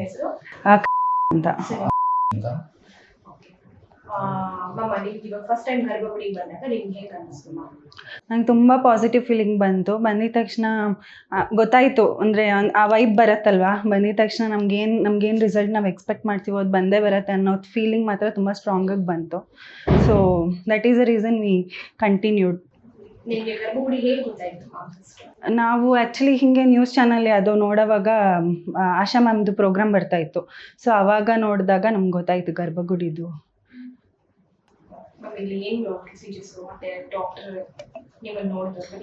ಹೆಸರು ಅಂತ first time ಬಂದಾಗ ನಂಗೆ ತುಂಬ ಪಾಸಿಟಿವ್ ಫೀಲಿಂಗ್ ಬಂತು. ಬಂದಿದ ತಕ್ಷಣ ಗೊತ್ತಾಯ್ತು. ಅಂದರೆ ಆ ವೈಬ್ ಬರತ್ತಲ್ವಾ? ಬಂದಿದ ತಕ್ಷಣ ನಮ್ಗೇನು ನಮ್ಗೇನು ರಿಸಲ್ಟ್ ನಾವು ಎಕ್ಸ್ಪೆಕ್ಟ್ ಮಾಡ್ತೀವೋ ಅದು ಬಂದೇ ಬರತ್ತೆ ಅನ್ನೋ ಫೀಲಿಂಗ್ ಮಾತ್ರ ತುಂಬ ಸ್ಟ್ರಾಂಗಾಗಿ ಬಂತು. So that is the reason we continued ನಾವು ಆ್ಯಕ್ಚುಲಿ ಹಿಂಗೆ ನ್ಯೂಸ್ ಚಾನಲ್ ಅದು ನೋಡೋವಾಗ ಆಶಾ ಮ್ಯಾಮ್ದು ಪ್ರೋಗ್ರಾಮ್ ಬರ್ತಾ ಇತ್ತು. ಸೊ ಆವಾಗ ನೋಡಿದಾಗ ನಮ್ಗೆ ಗೊತ್ತಾಯಿತು ಗರ್ಭಗುಡಿದು. ನಿಮ್ಮನ್ನು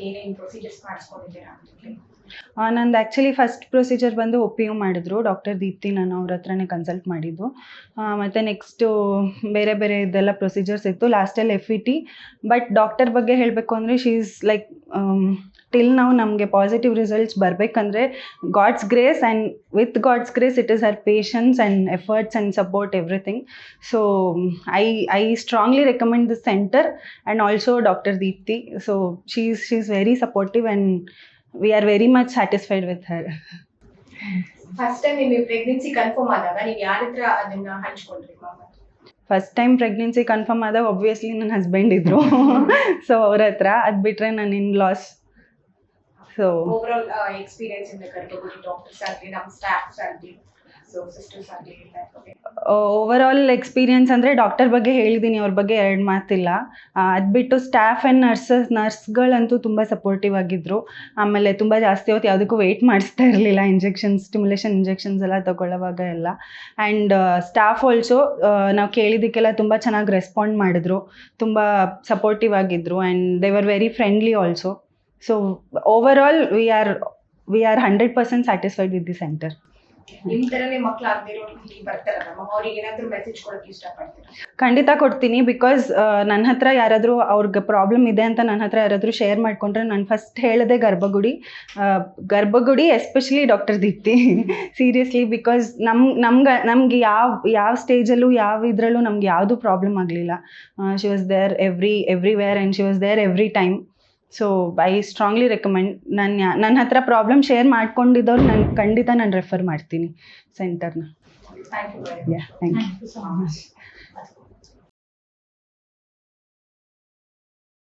ಏನೇನು ಪ್ರೊಸೀಜರ್ಸ್ ಮಾಡಿಸ್ಕೊಂಡಿದ್ದೀರಾ ನಂದು ಆ್ಯಕ್ಚುಲಿ ಫಸ್ಟ್ ಪ್ರೊಸೀಜರ್ ಬಂದು ಒ ಪಿ ಯು ಮಾಡಿದ್ರು. ಡಾಕ್ಟರ್ ದೀಪ್ತಿ ನಾನು ಅವ್ರ ಹತ್ರನೇ ಕನ್ಸಲ್ಟ್ ಮಾಡಿದ್ದು. ಮತ್ತು ನೆಕ್ಸ್ಟು ಬೇರೆ ಬೇರೆ ಇದೆಲ್ಲ ಪ್ರೊಸೀಜರ್ಸ್ ಇತ್ತು. ಲಾಸ್ಟಲ್ಲಿ F E T but doctor ಬಗ್ಗೆ ಹೇಳಬೇಕು ಅಂದರೆ ಶೀ ಈಸ್ ಲೈಕ್ ಟಿಲ್ ನಾವು ನಮಗೆ ಪಾಸಿಟಿವ್ ರಿಸಲ್ಟ್ಸ್ ಬರಬೇಕಂದ್ರೆ God's grace and with God's grace it is her patience and efforts and support everything so I I strongly recommend this centre and also doctor Deepti so she is she is very supportive and we are very much satisfied with her first time ನಿಮಗೆ pregnancy confirm ಆದಾಗ ನೀವು ಯಾರ ಹತ್ರ ಅದನ್ನ ಹಂಚ್ಕೊಂಡ್ರಿ first time pregnancy confirm ಆದಾಗ obviously ನನ್ನ husband ಇದ್ರು. ಸೊ ಅವ್ರ ಹತ್ರ ಅದು ಬಿಟ್ಟರೆ ನನ್ನ in laws so overall experience ಇಂದ the ಡಾಕ್ಟರ್ಸ್ ಆಗಲಿ ನಮ್ಮ ಸ್ಟಾಫ್ಸ್ staff ಆಗಲಿ ಓವರ್ ಆಲ್ ಎಕ್ಸ್ಪೀರಿಯನ್ಸ್ ಅಂದರೆ ಡಾಕ್ಟರ್ ಬಗ್ಗೆ ಹೇಳಿದ್ದೀನಿ ಅವ್ರ ಬಗ್ಗೆ ಎರಡು ಮಾತಿಲ್ಲ. ಅದು ಬಿಟ್ಟು ಸ್ಟಾಫ್ ಆ್ಯಂಡ್ ನರ್ಸಸ್ ನರ್ಸ್ಗಳಂತೂ ತುಂಬ ಸಪೋರ್ಟಿವ್ ಆಗಿದ್ದರು ಆಮೇಲೆ ತುಂಬ ಜಾಸ್ತಿ ಹೊತ್ತು ಯಾವುದಕ್ಕೂ ವೆಯ್ಟ್ ಮಾಡಿಸ್ತಾ ಇರಲಿಲ್ಲ ಇಂಜೆಕ್ಷನ್ಸ್ ಸ್ಟಿಮ್ಯುಲೇಷನ್ ಇಂಜೆಕ್ಷನ್ಸ್ ಎಲ್ಲ ತಗೊಳ್ಳೋವಾಗ ಎಲ್ಲ. ಆ್ಯಂಡ್ ಸ್ಟಾಫ್ ಆಲ್ಸೋ ನಾವು ಕೇಳಿದ್ದಕ್ಕೆಲ್ಲ ತುಂಬ ಚೆನ್ನಾಗಿ ರೆಸ್ಪಾಂಡ್ ಮಾಡಿದ್ರು. ತುಂಬ ಸಪೋರ್ಟಿವ್ ಆಗಿದ್ದರು and they were very friendly also so overall we are we are hundred percent satisfied with the centre ಖಂಡಿತ ಕೊಡ್ತೀನಿ ಬಿಕಾಸ್ ನನ್ನ ಹತ್ರ ಯಾರಾದರೂ ಅವ್ರಿಗೆ ಪ್ರಾಬ್ಲಮ್ ಇದೆ ಅಂತ ನನ್ನ ಹತ್ರ ಯಾರಾದರೂ ಶೇರ್ ಮಾಡಿಕೊಂಡ್ರೆ ನಾನು ಫಸ್ಟ್ ಹೇಳಿದೆ Garbhagudi. Garbhagudi especially doctor Deepti. Seriously because ನಮ್ ನಮ್ಗೆ ನಮ್ಗೆ ಯಾವ ಯಾವ ಸ್ಟೇಜಲ್ಲೂ ಯಾವ ಇದರಲ್ಲೂ ನಮ್ಗೆ ಯಾವುದೂ ಪ್ರಾಬ್ಲಮ್ ಆಗಲಿಲ್ಲ. She was there every everywhere and she was there every time so I strongly recommend ನನ್ನ ನನ್ನ ಹತ್ರ ಪ್ರಾಬ್ಲಮ್ ಶೇರ್ ಮಾಡ್ಕೊಂಡಿದ್ದವ್ರು ನಾನು ಖಂಡಿತ ನಾನು ರೆಫರ್ ಮಾಡ್ತೀನಿ ಸೆಂಟರ್ನ ಥ್ಯಾಂಕ್ ಯು ಥ್ಯಾಂಕ್